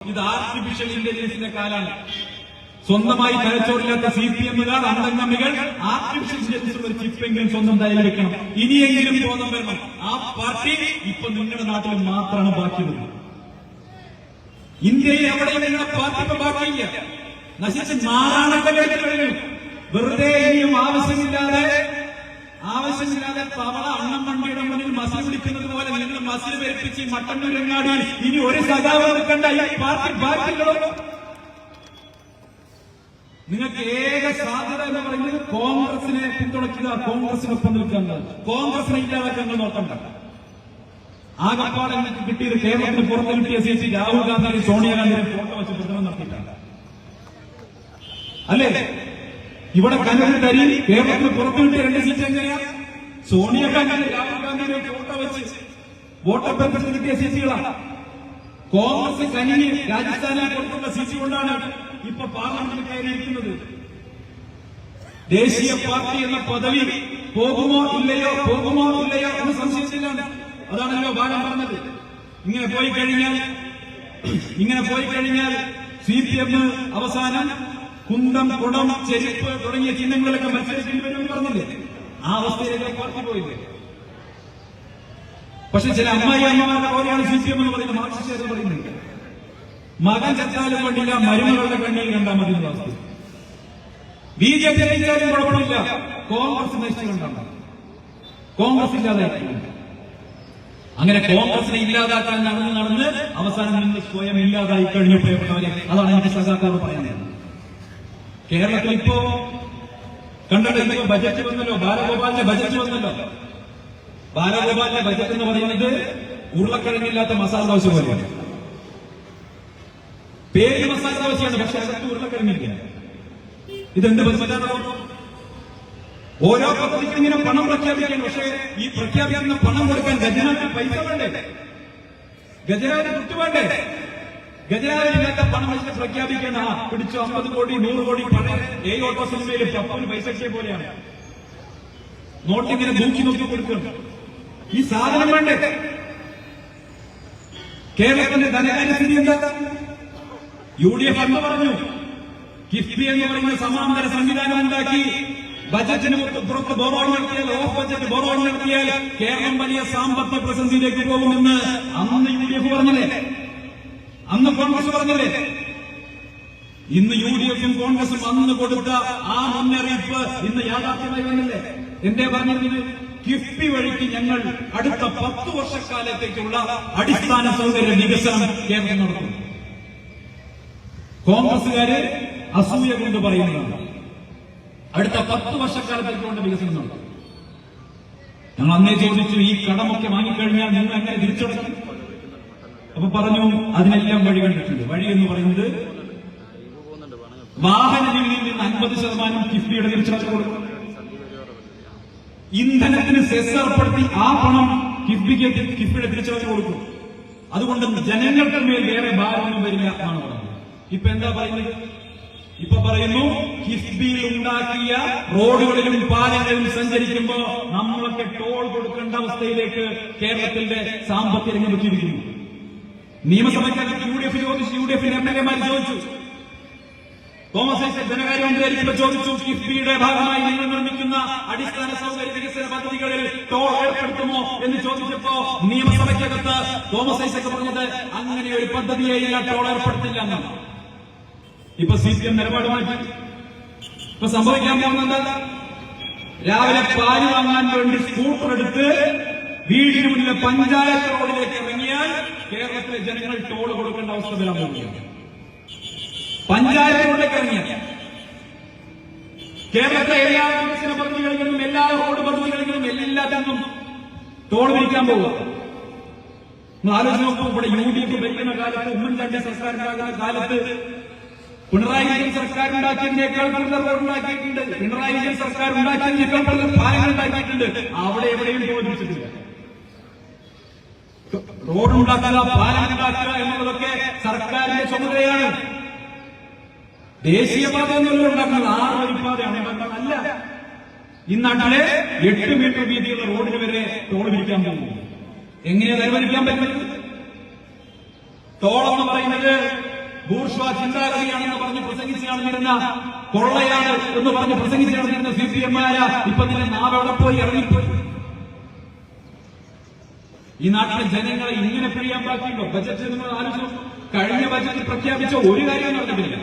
ഇത് ആർട്ടിഫിഷ്യൽ ഇന്റലിജൻസിന്റെ കാലാണ്. സ്വന്തമായി തലച്ചോറില്ലാത്ത സി പി എമ്മുകാർ അന്തംഗമികൾ ആർട്ടിഫിഷ്യൽ ഇന്റലിജൻസ് ഒരു ചിപ്പെങ്കിലും സ്വന്തം തയ്യാറെടുക്കണം ഇനിയെങ്കിലും ബോധം വരണം. ആ പാർട്ടി ഇപ്പൊ നിങ്ങളുടെ നാട്ടിൽ മാത്രമാണ് ബാക്കിയുള്ളത്. ഇന്ത്യയിൽ എവിടെയും നിങ്ങളുടെ പാർട്ടി ഇപ്പൊ ബാക്കിയില്ല. നശിച്ച് നാരായണക്കലേക്ക് കഴിഞ്ഞു വെറുതെ ഇനിയും ആവശ്യമില്ലാതെ ആവശ്യമില്ലാതെ പവള അണ്ണം വണ്ടിയുടെ മുന്നിൽ മസിൽ വിളിക്കുന്നത് പോലെ നിങ്ങൾ മസിൽ പെരുപ്പിച്ച് മട്ടന്നൂരങ്ങാടിയിൽ ഇനി ഒരു സഖാവ് നിൽക്കണ്ട. പാർട്ടി ബാക്കിയുള്ളൂ നിങ്ങൾക്ക് ഏക സാധ്യത എന്ന് പറയുന്നത് കോൺഗ്രസിനെ പിന്തുണയ്ക്കുക കോൺഗ്രസിനൊപ്പം നിൽക്കുക എന്നതാണ്. കോൺഗ്രസിനെ ഇല്ലാതാക്കാൻ നോക്കണ്ട. ആകപ്പാടെ നിങ്ങൾക്ക് കിട്ടിയത് കേരളത്തിന് പുറത്ത് കിട്ടിയ സീറ്റ് രാഹുൽ ഗാന്ധിയും സോണിയാഗാന്ധിയും ഫോട്ടോ വെച്ച് പ്രചരണം നടത്തിയിട്ടാണ്. അല്ലേ? ഇവിടെ തരി കേരളത്തിന് പുറത്ത് കിട്ടിയ രണ്ട് സീറ്റ് എങ്ങനെയാ? സോണിയാഗാന്ധി രാഹുൽ ഗാന്ധിയുടെ ഫോട്ടോ വെച്ച് വോട്ടഭ്യർത്ഥന കിട്ടിയ സീറ്റുകളാണ് കോൺഗ്രസ് കനിഞ്ഞ് രാജസ്ഥാനിൽ കൊടുത്തുള്ള സീറ്റ് കൊണ്ടാണ് ഇപ്പൊ പാർലമെന്റിൽ കയറിയിരിക്കുന്നത്. ദേശീയ പാർട്ടി എന്ന പദവി പോകുമോ ഇല്ലയോ പോകുമോ ഇല്ലയോ എന്ന് സംശയിച്ചില്ലാണ് അതാണല്ലോ ബാലൻ പറഞ്ഞത്. ഇങ്ങനെ പോയി കഴിഞ്ഞാൽ ഇങ്ങനെ പോയി കഴിഞ്ഞാൽ സി പി എം അവസാനം കുന്തം കുടം ചെരുപ്പ് തുടങ്ങിയ ചിഹ്നങ്ങളിലൊക്കെ മത്സരിക്കേണ്ടി വരുമെന്ന് പറഞ്ഞില്ലേ? ആ അവസ്ഥയിലേക്ക് പാർട്ടി പോയില്ലേ? പക്ഷെ ചില അമ്മായി അമ്മമാരുടെ പോലെയാണ് സി എന്ന് പറയുന്നത് മാർക്സിസ്റ്റ് എന്ന് പറയുന്നത്. മകൻ ചത്താലും കണ്ടില്ല മരുമകളുടെ കണ്ണിൽ കണ്ടാൽ മതി അവസ്ഥ. ബി ജെ പി ജയിച്ചാലും കുഴപ്പമില്ല കോൺഗ്രസ് നശിച്ചുകൊണ്ടാണ്. കോൺഗ്രസ് ഇല്ലാതെ അങ്ങനെ കോൺഗ്രസിനെ ഇല്ലാതാക്കാൻ നടന്ന് നടന്ന് അവസാനം നിന്ന് സ്വയം ഇല്ലാതായി കഴിഞ്ഞു പ്രിയപ്പെട്ടവരെ അതാണ് എനിക്ക് സഹാക്കാർ പറയുന്നത്. കേരളത്തിൽ ഇപ്പോ കണ്ടല്ലോ ഇപ്പൊ ബജറ്റ് വന്നല്ലോ ബാലഗോപാലിന്റെ ബജറ്റ് വന്നല്ലോ. ബാലഗോപാലിന്റെ ബജറ്റ് എന്ന് പറയുന്നത് ഉരുളക്കിഴങ്ങില്ലാത്ത മസാല ദോശ പോലെയാണ്. പേര് മസാല ദോശയാണ് പക്ഷെ അകത്ത് ഉരുളക്കിഴങ്ങില്ല ഇതെന്ത് ബജറ്റാണോ ഓരോ പദ്ധതിക്കും ഇങ്ങനെ പണം പ്രഖ്യാപിക്കണം പക്ഷേ ഈ പ്രഖ്യാപിക്കുന്ന പണം കൊടുക്കാൻ ഖജനാവിന് പൈസ വേണ്ടേ? ഖജനാവിന് കുട്ടി വേണ്ടേ? ഖജനാവിനില്ലാത്ത പണം പ്രഖ്യാപിക്കുന്ന പിടിച്ചു അമ്പത് കോടി നൂറ് കോടി പഴയ ഏ ഓട്ടോ സിനിമയിൽ പപ്പന് പൈസ കിട്ടിയ പോലെയാണ് നോട്ടിങ്ങനെ നോക്കി നോക്കി കൊടുക്കണം. ഈ സാധനം വേണ്ടേ? കേരളത്തിന്റെ ധനകാര്യ സ്ഥിതി എന്താ? യു ഡി എഫ് എന്ന് പറഞ്ഞു കിഫ്ബി എന്ന് പറയുന്ന സമാന്തര സംവിധാനം ഉണ്ടാക്കി ബജറ്റിന് പുറത്ത് ബോറോയിങ് നടത്തിയാൽ ഓഫ് ബജറ്റ് ബോറോയിങ് നടത്തിയാൽ കേരളം വലിയ സാമ്പത്തിക പ്രതിസന്ധിയിലേക്ക് പോകുമെന്ന് അന്ന് യു ഡി എഫ് പറഞ്ഞില്ലേ? അന്ന് കോൺഗ്രസ് പറഞ്ഞില്ലേ? ഇന്ന് യു ഡി എഫും കോൺഗ്രസും അന്ന് കൊടുത്ത ആ മുന്നറിയിപ്പ് ഇന്ന് യാഥാർത്ഥ്യമായി വന്നില്ലേ? എന്തേ പറഞ്ഞിരുന്നത്? കിഫ്ബി വഴിക്ക് ഞങ്ങൾ അടുത്ത പത്ത് വർഷക്കാലത്തേക്കുള്ള അടിസ്ഥാന സൗകര്യ വികസനം കേന്ദ്രം നടത്തും കോൺഗ്രസുകാര് അസൂയ കൊണ്ട് പറയുന്നതാണ്. അടുത്ത പത്ത് കൊണ്ട് വികസനം നടത്തും ഞങ്ങൾ അന്നേ ചോദിച്ചു ഈ കടമൊക്കെ വാങ്ങിക്കഴിഞ്ഞാൽ നിങ്ങൾ എങ്ങനെ തിരിച്ചടക്കും? അപ്പൊ പറഞ്ഞു അതിനെല്ലാം വഴി കണ്ടിട്ടുണ്ട്. വഴി എന്ന് പറയുന്നത് വാഹന നികുതിയിൽ നിന്ന് അൻപത് ശതമാനം കിഫ്ബിയുടെ തിരിച്ചറിച്ചു കൊടുക്കും ഇന്ധനത്തിന് സെസ് ഏർപ്പെടുത്തി ആ പണം കിഫ്ബിക്ക് കിഫ്ബിയുടെ തിരിച്ചറിച്ചു കൊടുക്കും. അതുകൊണ്ട് ജനങ്ങൾക്ക് മേൽ വേറെ ഭാരമൊന്നും വരില്ല എന്നാണ് പറയുന്നത് ഇപ്പൊ എന്താ പറയുന്നത്? ഇപ്പൊ പറയുന്നു കിഫ്ബിയിൽ ഉണ്ടാക്കിയ റോഡുകളിലും പാലങ്ങളിലും സഞ്ചരിക്കുമ്പോ നമ്മളൊക്കെ ടോൾ കൊടുക്കേണ്ട അവസ്ഥയിലേക്ക് കേരളത്തിന്റെ സാമ്പത്തിക രംഗം എത്തിയിരിക്കുന്നു. നിയമസഭയ്ക്കകത്ത് യു ഡി എഫ് ചോദിച്ചു യു ഡി എഫിന്റെ എം എൽ എമാർ ചോദിച്ചു. തോമസ് ഐസക് ധനകാര്യമന്ത്രിയായിരിക്കുമ്പോൾ ചോദിച്ചു കിഫ്ബിയുടെ ഭാഗമായി നിങ്ങൾ നിർമ്മിക്കുന്ന അടിസ്ഥാന സൗകര്യ വികസന പദ്ധതികളിൽ ടോൾ ഏർപ്പെടുത്തുമോ എന്ന് ചോദിച്ചപ്പോ നിയമസഭയ്ക്കകത്ത് തോമസ് ഐസക് പറഞ്ഞത് അങ്ങനെ ഒരു പദ്ധതിയെയില്ല ടോൾ ഏർപ്പെടുത്തില്ല എന്നാണ് ഇപ്പൊ സി പി എം നിലപാട് മാറ്റി. ഇപ്പൊ സംഭവിക്കാൻ പോകുന്നത് രാവിലെ പാൽ വാങ്ങാൻ വേണ്ടി സ്കൂട്ടർ എടുത്ത് വീടിന് മുന്നിലെ പഞ്ചായത്ത് റോഡിലേക്ക് ഇറങ്ങിയാൽ കേരളത്തിലെ ജനങ്ങൾ ടോൾ കൊടുക്കേണ്ട അവസ്ഥ വരാൻ പോവുകയാണ് പഞ്ചായത്ത് റോഡിലേക്ക് ഇറങ്ങിയാൽ കേരളത്തിലെ എല്ലാ വികസന പദ്ധതികളിലും എല്ലാ റോഡ് പദ്ധതികളിലും എല്ലാത്തിനും ടോൾ പിരിക്കാൻ പോവുക ആലോചിച്ച് നോക്കൂ ഇവിടെ യു ഡി എഫ് ഭരിക്കുന്ന കാലത്ത് ഉമ്മൻചാണ്ടി സർക്കാരുണ്ടാകുന്ന കാലത്ത് പിണറായി വിജയൻ സർക്കാർ ഉണ്ടാക്കിയതിനേക്കാൾ കൂടുതൽ റോഡ് ഉണ്ടാക്കിയിട്ടുണ്ട്. പിണറായി വിജയൻ സർക്കാർ ഉണ്ടാക്കിയതിനേക്കാൾ കൂടുതൽ പാലങ്ങൾ ഉണ്ടാക്കിയിട്ടുണ്ട്. അവിടെ എവിടെയും തോന്നിച്ചിട്ടില്ല റോഡ് പാലമുണ്ടാക്കുക എന്നുള്ളതൊക്കെ സർക്കാരിന്റെ ചുമതലയാണ്. ദേശീയപാത എന്നുള്ള ഉണ്ടാക്കുന്നത് ആറ് വരിപ്പാതയാണ് അല്ല. ഈ നാട്ടിലെ എട്ട് മീറ്റർ വീതിയുള്ള റോഡിന് വരെ ടോൾ പിരിക്കാൻ പോകുന്നു. എങ്ങനെയാ നിലവരിക്കാൻ പറ്റുന്നത്? ടോൾ എന്ന് പറയുന്നത് ബൂർഷ്വാ ചിന്താഗതിയാണെന്ന് പറഞ്ഞ് പ്രസംഗിച്ച് നടന്നിരുന്ന കൊള്ളയാണ് എന്ന് പറഞ്ഞ് പ്രസംഗിച്ച് നടന്നിരുന്ന സി പി എമ്മാര ഇപ്പൊ നിന്റെ നാവെവിടെ പോയി? ഇറങ്ങിപ്പോയി. ഈ നാട്ടിലെ ജനങ്ങളെ ഇങ്ങനെ പിഴിയാൻ ബാക്കിയുണ്ടോ? ബജറ്റ് നിങ്ങൾ ആലോചിച്ചു കഴിഞ്ഞ ബജറ്റ് പ്രഖ്യാപിച്ച ഒരു കാര്യം നടന്നിട്ടില്ല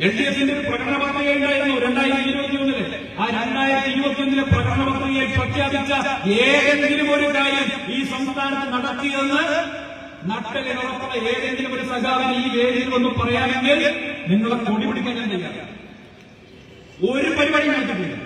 എൽ ഡി എഫിന്റെ ഒരു പ്രകടന പത്രിക ഉണ്ടായിരുന്നു രണ്ടായിരത്തി ഇരുപത്തി ഒന്നിൽ ആ രണ്ടായിരത്തി ഇരുപത്തി ഒന്നിലെ പ്രകടന പത്രികയിൽ പ്രഖ്യാപിച്ച ഏതെങ്കിലും ഒരു കാര്യം ഈ സംസ്ഥാനത്ത് നടത്തിയെന്ന് നട്ടലിനുറപ്പുള്ള ഏതെങ്കിലും ഒരു സഖാവിന് ഈ വേദിയിൽ ഒന്ന് പറയാമെങ്കിൽ നിങ്ങളെ കൊടി പിടിക്കാൻ ഞാൻ ഒരു പരിപാടി നടത്തിയിട്ടില്ല.